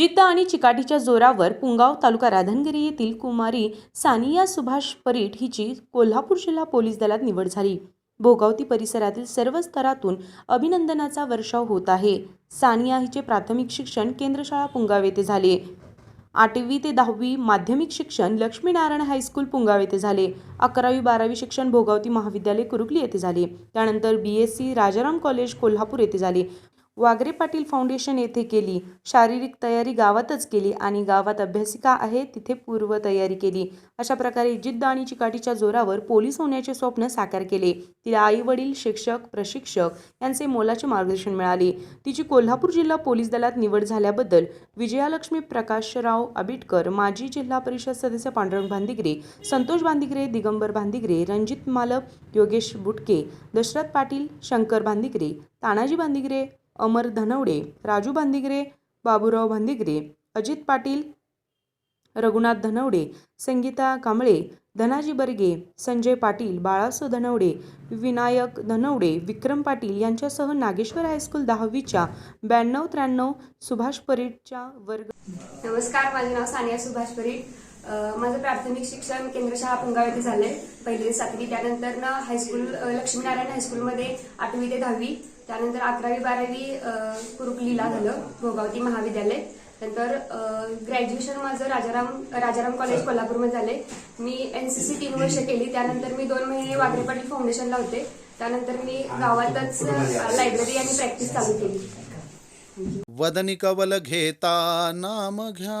आणि चिकाटीच्या जोरावर पुंगाव तालुका राधनगिरी येथील कुमारी सानिया सुभाष परीट हिची कोल्हापूर जिल्हा पोलीस दलात निवड झाली. भोगावती परिसरातील सर्व स्तरातून अभिनंदनाचा वर्षाव होत आहे. सानिया हिचे प्राथमिक शिक्षण केंद्रशाळा पुंगाव येथे झाले. आठवी ते दहावी माध्यमिक शिक्षण लक्ष्मीनारायण हायस्कूल पुंगाव येथे झाले. अकरावी बारावी शिक्षण भोगावती महाविद्यालय कुरुकली येथे झाले. त्यानंतर B S C Rajaram college Kolhapur येथे झाले. वागरे पाटील फाउंडेशन येथे केली. शारीरिक तयारी गावातच केली आणि गावात अभ्यासिका आहे तिथे पूर्वतयारी केली. अशा प्रकारे जिद्द आणि चिकाटीच्या जोरावर पोलीस होण्याचे स्वप्न साकार केले. तिला आई वडील शिक्षक प्रशिक्षक यांचे मोलाचे मार्गदर्शन मिळाले. तिची कोल्हापूर जिल्हा पोलीस दलात निवड झाल्याबद्दल विजयालक्ष्मी प्रकाशराव आबिटकर माजी जिल्हा परिषद सदस्य पांडुरंग भांदिगरे संतोष भांदिगरे दिगंबर भांदिगरे रणजित मालप योगेश बुटके दशरथ पाटील शंकर भांदिगरे तानाजी भांदिगरे अमर धनवडे राजू बांदिगरे बाबूराव भांदिगरे अजित पाटील रघुनाथ धनवडे संगीता कांबळे धनाजी बर्गे संजय पाटील बाळासो धनवडे विनायक धनवडे विक्रम पाटील यांच्यासह नागेश्वर हायस्कूल दहावीच्या ब्याण्णव त्र्याण्णव सुभाष परीटच्या वर्ग नमस्कार माझे नाव सानिया सुभाष परीट माझं प्राथमिक शिक्षण केंद्रशाळा पुंगाव येथे झालंय. पहिली सातवी त्यानंतर ना हायस्कूल लक्ष्मीनारायण हायस्कूलमध्ये आठवी ते दहावी. त्यानंतर अकरावी बारावी कुरुकलीला झालं भोगावती महाविद्यालय. नंतर ग्रॅज्युएशन माझं राजाराम राजाराम कॉलेज कोल्हापूरमध्ये झाले मी एनसीसी तीन वर्ष केली. त्यानंतर मी दोन महिने वागरे पाटील फाउंडेशनला होते. त्यानंतर मी गावातच लायब्ररी आणि प्रॅक्टिस चालू केली. वदनी कवल घेता नाम घ्या.